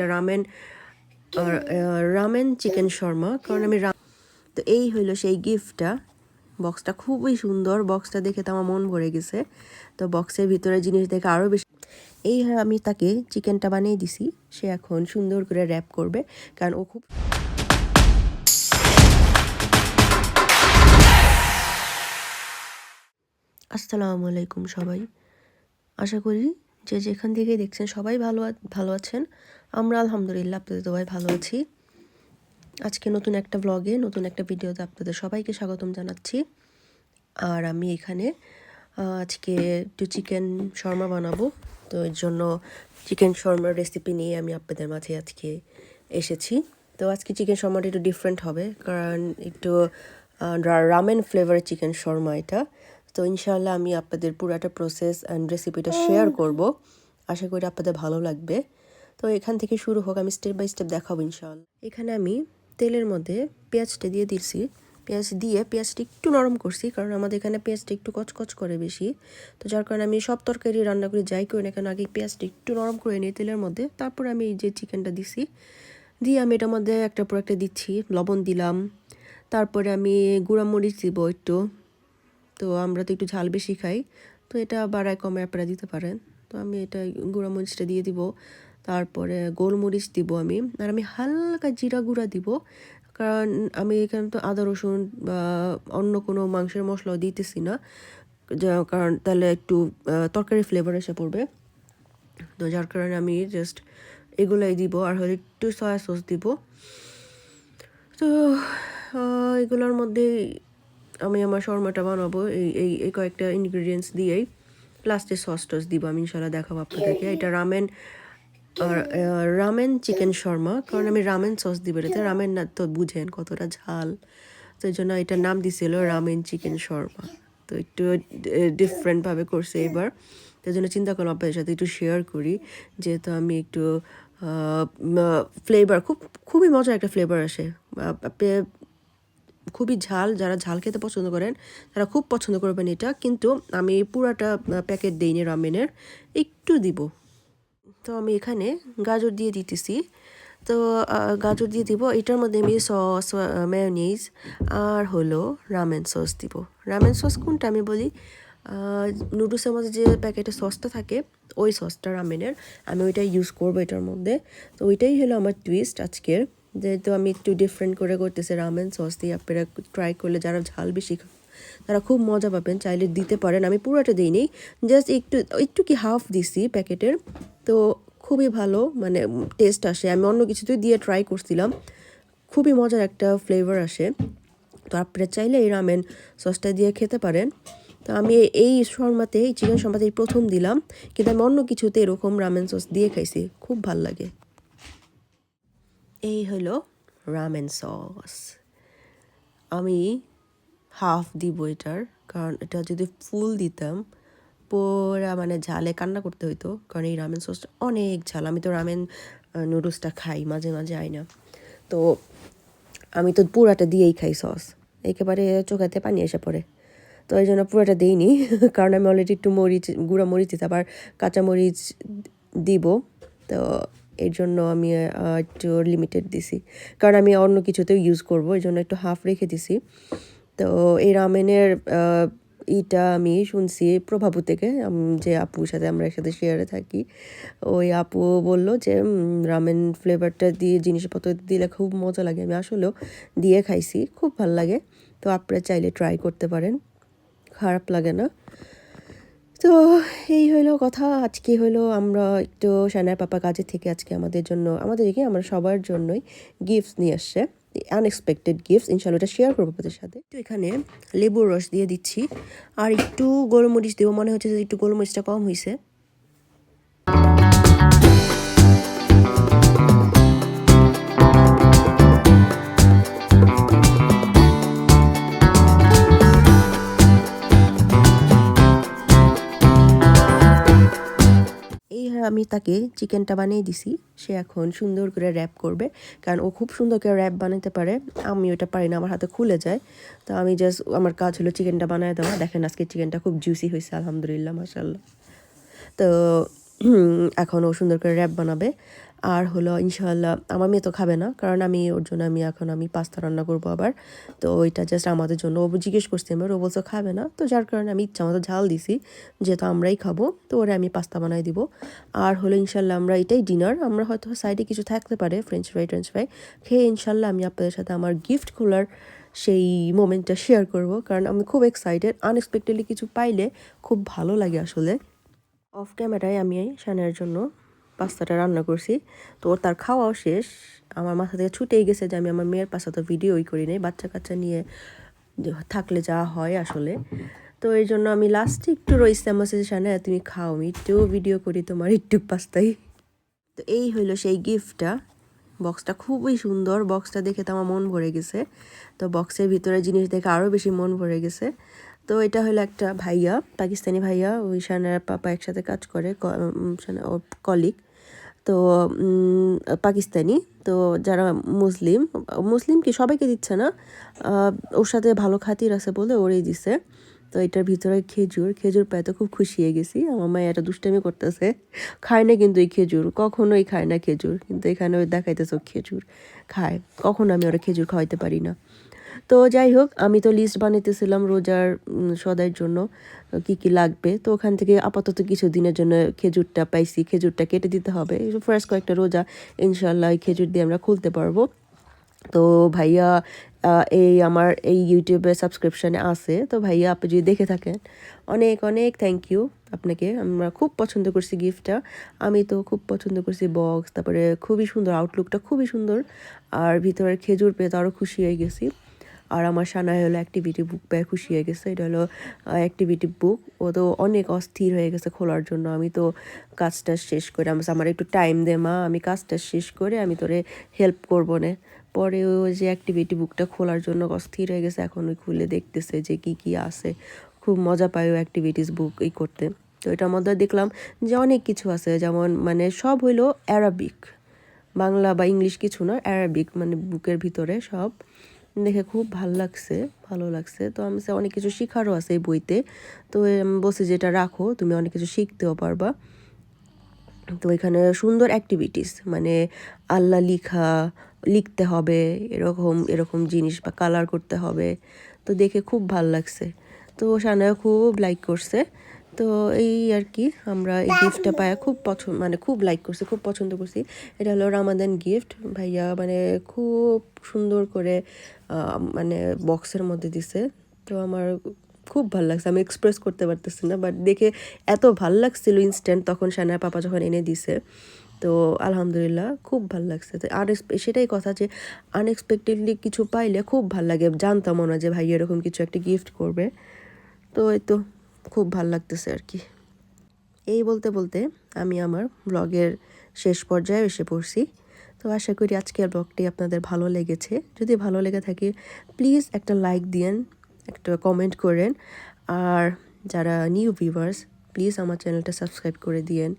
এটা ramen ramen chicken Sharma, কারণ আমি তো এই হইল সেই গিফটটা। বক্সটা খুবই সুন্দর, বক্সটা দেখে তো আমার মন ভরে গেছে। তো বক্সের ভিতরে জিনিস দেখে আরও বেশি এই আমি তাকে চিকেনটা বানিয়ে দিছি, সে এখন সুন্দর করে র্যাপ করবে, কারণ ও খুব আসসালামু আলাইকুম সবাই। আশা করি যে যেখান থেকে দেখছেন সবাই ভালো ভালো আছেন। আমরা আলহামদুলিল্লাহ আপনাদের সবাই ভালো আছি। আজকে নতুন একটা ব্লগে নতুন একটা ভিডিওতে আপনাদের সবাইকে স্বাগতম জানাচ্ছি। আর আমি এখানে আজকে একটু চিকেন শর্মা বানাবো। তো এর জন্য চিকেন শর্মার রেসিপি নিয়ে আমি আপনাদের মাঝে আজকে এসেছি। তো আজকে চিকেন শর্মাটা একটু ডিফারেন্ট হবে। কারণ একটু রামেন ফ্লেভারের চিকেন শর্মা এটা। তো ইনশাল্লাহ আমি আপনাদের পুরাটা প্রসেস অ্যান্ড রেসিপিটা শেয়ার করব। আশা করি আপনাদের ভালো লাগবে। তো এখান থেকে শুরু হোক আমি স্টেপ বাই স্টেপ দেখাবো ইনশাআল্লাহ। এখানে আমি তেলের মধ্যে পেঁয়াজটা দিয়ে দিচ্ছি পেঁয়াজ দিয়ে পেঁয়াজটা একটু নরম করছি কারণ আমাদের এখানে পেঁয়াজটা একটু কচকচ করে বেশি। তো যার কারণে আমি সব তরকারি রান্না করি যাই করি না কেন আগে পেঁয়াজটা একটু নরম করে নিই তেলের মধ্যে। তারপর আমি এই যে চিকেনটা দিছি দিয়ে আমি এটার মধ্যে একটা পর একটা দিচ্ছি লবণ দিলাম। তারপরে আমি গুঁড়া মরিচ দিব একটু। তো আমরা তো একটু ঝাল বেশি খাই, তো এটা বাড়ায় কমে আপনারা দিতে পারেন। তো আমি এটা গুঁড়া মরিচটা দিয়ে দিব, তারপরে গোলমরিচ দিব আমি, আর আমি হালকা জিরা গুঁড়া দিব, কারণ আমি এখানে তো আদা, রসুন বা অন্য কোনো মাংসের মশলাও দিতেছি না কারণ তাহলে একটু তরকারি ফ্লেভার এসে পড়বে। তো যার কারণে আমি জাস্ট এগুলাই দিব, আর হলে একটু সয়া সস দিব। তো এগুলোর মধ্যে আমি আমার শর্মাটা বানাবো এই এই এই কয়েকটা ইনগ্রিডিয়েন্টস দিয়েই। লাস্টে সস টস দিব আমি ইনশাল্লাহ দেখাবো আপনাদেরকে। এটা রামেন রামেন চিকেন শর্মা কারণ আমি রামেন সস দিব এটাতে রামেন না তো বুঝেন কতটা ঝাল। তো এই জন্য এটার নাম দিছিল রামেন চিকেন শর্মা। তো একটু ডিফারেন্টভাবে করছে এবার। তো জন্য চিন্তা করলাম আপনাদের সাথে একটু শেয়ার করি যেহেতু আমি একটু ফ্লেভার খুব খুবই মজার একটা ফ্লেভার আসে। খুবই ঝাল, যারা ঝাল খেতে পছন্দ করেন, তারা খুব পছন্দ করবেন এটা। কিন্তু আমি পুরাটা প্যাকেট দিইনি রামেনের, একটু দিব। তো আমি এখানে গাজর দিয়ে দিতেছি। তো গাজর দিয়ে দিব। এটার মধ্যে আমি সস মেয়নিজ আর হলো রামেন সস দিব। রামেন সস কোনটা আমি বলি? নুডলসের মধ্যে যে প্যাকেটে সসটা থাকে, ওই সসটা রামেনের। আমি ওইটাই ইউজ করব এটার মধ্যে। তো ওইটাই হলো আমার টুইস্ট আজকের। যেহেতু আমি একটু ডিফারেন্ট করে করতেছি রামেন সস দিয়ে আপনারা ট্রাই করলে যারা ঝাল বেশি তারা খুব মজা পাবেন, চাইলে দিতে পারেন। আমি পুরোটা দিইনি জাস্ট একটু একটু কি হাফ দিছি প্যাকেটের। তো খুবই ভালো মানে টেস্ট আসে। আমি অন্য কিছুতেই দিয়ে ট্রাই করছিলাম। খুবই মজার একটা ফ্লেভার আসে। তো আপনারা চাইলে এই রামেন সসটা দিয়ে খেতে পারেন। তো আমি এই শর্মাতে, এই চিকেন শর্মাতে প্রথম দিলাম। কিন্তু আমি অন্য কিছুতে এরকম রামেন সস দিয়ে খাইছি। খুব ভালো লাগে। এই হলো রামেন সস আমি হাফ দিব এটার, কারণ এটা যদি ফুল দিতাম, পুরা মানে ঝালে কান্না করতে হইতো, কারণ এই রামেন সসটা অনেক ঝাল। আমি তো রামেন নুডলসটা খাই, মাঝে মাঝে আই না। তো আমি তো পুরাটা দিয়েই খাই সস একেবারে চোখাতে পানি এসে পড়ে। তো এই জন্য পুরোটা দিইনি, কারণ আমি অলরেডি একটু মরিচ, গুঁড়া মরিচ দিতে আবার কাঁচা মরিচ দিব। তো এর জন্য আমি একটু লিমিটেড দিছি। কারণ আমি অন্য কিছুতেও ইউজ করব এই জন্য একটু হাফ রেখে দিছি। তো এই রামেনের ইটা আমি শুনছি প্রভাবু থেকে যে আপুর সাথে আমরা একসাথে শেয়ারে থাকি। ওই আপু বলল যে রামেন ফ্লেভারটা দিয়ে জিনিসপত্র দিলে খুব মজা লাগে। আমি আসলেও দিয়ে খাইছি, খুব ভালো লাগে। তো আপনারা চাইলে ট্রাই করতে পারেন। খারাপ লাগে না। তো এই হইল কথা। আজকে হইল আমরা একটু সানার পাপা কাজে থেকে আজকে আমাদের জন্য, আমাদের একে আমরা সবার জন্যই গিফটস নিয়ে আসছে। আনএক্সপেক্টেড গিফটস ইনশাল্লাহ এটা শেয়ার করব আপনাদের সাথে। একটু এখানে লেবুর রস দিয়ে দিচ্ছি। আর একটু গোলমরিচ দেবো, মনে হচ্ছে যে একটু গোলমরিচটা কম হয়েছে এই আমি তাকে চিকেনটা বানিয়ে দিছি। সে এখন সুন্দর করে র্যাপ করবে। কারণ ও খুব সুন্দর করে র্যাপ বানাতে পারে। আমি ওটা পারি না, আমার হাতে খুলে যায়। তো আমি জাস্ট আমার কাজ হলো চিকেনটা বানায় দেওয়া। দেখেন আজকে চিকেনটা খুব জুসি হয়েছে, আলহামদুলিল্লাহ মাসাল্লাহ তো এখন ও সুন্দর করে র্যাপ বানাবে। আর হলো ইনশাল্লাহ আমার মেয়ে তো খাবে না, কারণ আমি, ওর জন্য আমি এখন আমি পাস্তা রান্না করব আবার। তো ওইটা জাস্ট আমাদের জন্য। ও জিজ্ঞেস করছি আমার ও বলছে খাবে না? তো যার কারণে আমি ইচ্ছা মতো ঝাল দিছি, যেহেতু আমরাই খাব, তো ওরে আমি পাস্তা বানাই দিব। আর হলো ইনশাল্লাহ আমরা এটাই ডিনার আমরা হয়তো সাইডে কিছু থাকতে পারে ফ্রেঞ্চ ফ্রাই ট্রেঞ্চ ফ্রাই খেয়ে ইনশাল্লাহ আমি আপনাদের সাথে আমার গিফট খোলার সেই মোমেন্টটা শেয়ার করব। কারণ আমি খুব এক্সাইটেড আনএক্সপেক্টেডলি কিছু পাইলে খুব ভালো লাগে আসলে। অফ ক্যামেরায় আমি শানের জন্য পাস্তাটা রান্না করছি। তো তার খাওয়াও শেষ। আমার মাথা থেকে ছুটেই গেছে যে আমি আমার মেয়ের পাস্তা তো ভিডিওই করি নাই। বাচ্চা কাচ্চা নিয়ে থাকলে যা হয় আসলে। তো এই জন্য আমি লাস্টে একটু রয়েছে আমার শানে, তুমি খাও। আমি একটু ভিডিও করি তোমার একটু পাস্তাই। তো এই হইল সেই গিফটটা বক্সটা খুবই সুন্দর। বক্সটা দেখে তো আমার মন ভরে গেছে। তো বক্সের ভিতরে জিনিস দেখে আরও বেশি মন ভরে গেছে। তো এটা হলো একটা ভাইয়া, পাকিস্তানি ভাইয়া ওই শানার পাপা একসাথে কাজ করে কলিগ তো পাকিস্তানি, তো যারা মুসলিম মুসলিম কি সবাইকে দিচ্ছে না? ওর সাথে ভালো খাতির আছে বলে ওরেই দিছে। তো এটার ভিতরে খেজুর খেজুর পায় তো খুব খুশি হয়ে গেছি। আমার মায়ের একটা দুষ্টামি করতেছে। খায় না কিন্তু এই খেজুর, কখনোই খায় না খেজুর, কিন্তু এখানে ওই দেখাইতেছে খেজুর, খায়। কখনো আমি ওরা খেজুর খাওয়াইতে পারি না। তো যাই হোক আমি তো লিস্ট বানাইতেছিলাম রোজার সদাইয়ের জন্য, কি কি লাগবে। তো ওখান থেকে আপাতত কিছু দিনের জন্য খেজুরটা পাইছি। খেজুরটা কেটে দিতে হবে। ফার্স্ট কয়েকটা রোজা ইনশাল্লাহ খেজুর দিয়ে আমরা খুলতে পারব। তো ভাইয়া এই আমার এই ইউটিউবে সাবস্ক্রিপশানে আছে। তো ভাইয়া, আপনি যদি দেখে থাকেন, অনেক অনেক থ্যাংক ইউ আপনাকে। আমরা খুব পছন্দ করছি গিফটটা আমি তো খুব পছন্দ করছি বক্স তারপরে খুবই সুন্দর আউটলুকটা খুবই সুন্দর। আর ভিতরের খেজুর পেয়ে তো আরও খুশি হয়ে গেছি। আর আমার সানায় হলো অ্যাক্টিভিটি বুক পেয়ে খুশি হয়ে গেছে। এটা হলো অ্যাক্টিভিটি বুক ও তো অনেক অস্থির হয়ে গেছে খোলার জন্য। আমি তো কাজটা শেষ করে, আমার একটু টাইম দে মা, আমি কাজটা শেষ করে আমি তোরে হেল্প করব না। পরে ওই যে অ্যাক্টিভিটি বুকটা খোলার জন্য অস্থির হয়ে গেছে, এখন ওই খুলে দেখতেছে যে কি কি আছে। খুব মজা পায় ও অ্যাক্টিভিটিস বুক এই করতে। তো এটার মধ্যে দেখলাম যে অনেক কিছু আছে, যেমন মানে সব হইল অ্যারাবিক বাংলা বা ইংলিশ কিছু না অ্যারাবিক মানে বুকের ভিতরে সব। দেখে খুব ভালো লাগছে ভালো লাগছে। তো আমি অনেক কিছু শেখারও আছে এই বইতে। তো আমি বলছি যে এটা রাখো, তুমি অনেক কিছু শিখতেও পারবা। তো এখানে সুন্দর অ্যাক্টিভিটিস মানে আল্লাহ লিখা, লিখতে হবে, এরকম এরকম জিনিস বা কালার করতে হবে। তো দেখে খুব ভালো লাগছে। তো সানায় খুব লাইক করছে। তো এই আর কি, আমরা এই গিফটটা পাই খুব পছন্দ মানে খুব লাইক করছি, খুব পছন্দ করছি। এটা হলো রামাদান গিফট ভাইয়া মানে খুব সুন্দর করে মানে বক্সের মধ্যে দিছে। তো আমার খুব ভালো লাগছে, আমি এক্সপ্রেস করতে পারতেছি না বাট দেখে এত ভালো লাগছিল ইনস্ট্যান্ট তখন সানার পাপা যখন এনে দিছে। তো আলহামদুলিল্লাহ, খুব ভালো লাগছে। তো আর সেটাই কথা যে আনএক্সপেক্টেডলি কিছু পাইলে খুব ভালো লাগে জানতাম মনে যে ভাই এরকম কিছু একটা গিফট করবে। তো এই তো। খুব ভালো লাগতেছে আর কি। এই বলতে বলতে আমি আমার ব্লগের শেষ পর্যায়ে এসে পড়ছি। তো আশা করি আজকের ব্লগটি আপনাদের ভালো লেগেছে। যদি ভালো লেগে থাকে প্লিজ একটা লাইক দিয়েন, একটা কমেন্ট করেন। আর যারা নিউ ভিউয়ার্স প্লিজ আমার চ্যানেলটা সাবস্ক্রাইব করে দিয়েন।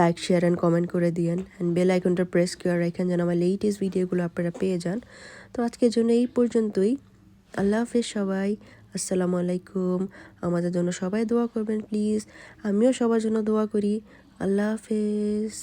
লাইক শেয়ার অ্যান্ড কমেন্ট করে দিয়েন। অ্যান্ড বেল আইকনটা প্রেস করে রাখেন যেন আমার লেটেস্ট ভিডিওগুলো আপনারা পেয়ে যান। তো আজকের জন্য এই পর্যন্তই। আল্লাহ হাফেজ সবাই। আসসালামু আলাইকুম। আমাদের জন্য সবাই দোয়া করবেন প্লিজ আমিও সবার জন্য দোয়া করি। আল্লাহ হাফেজ।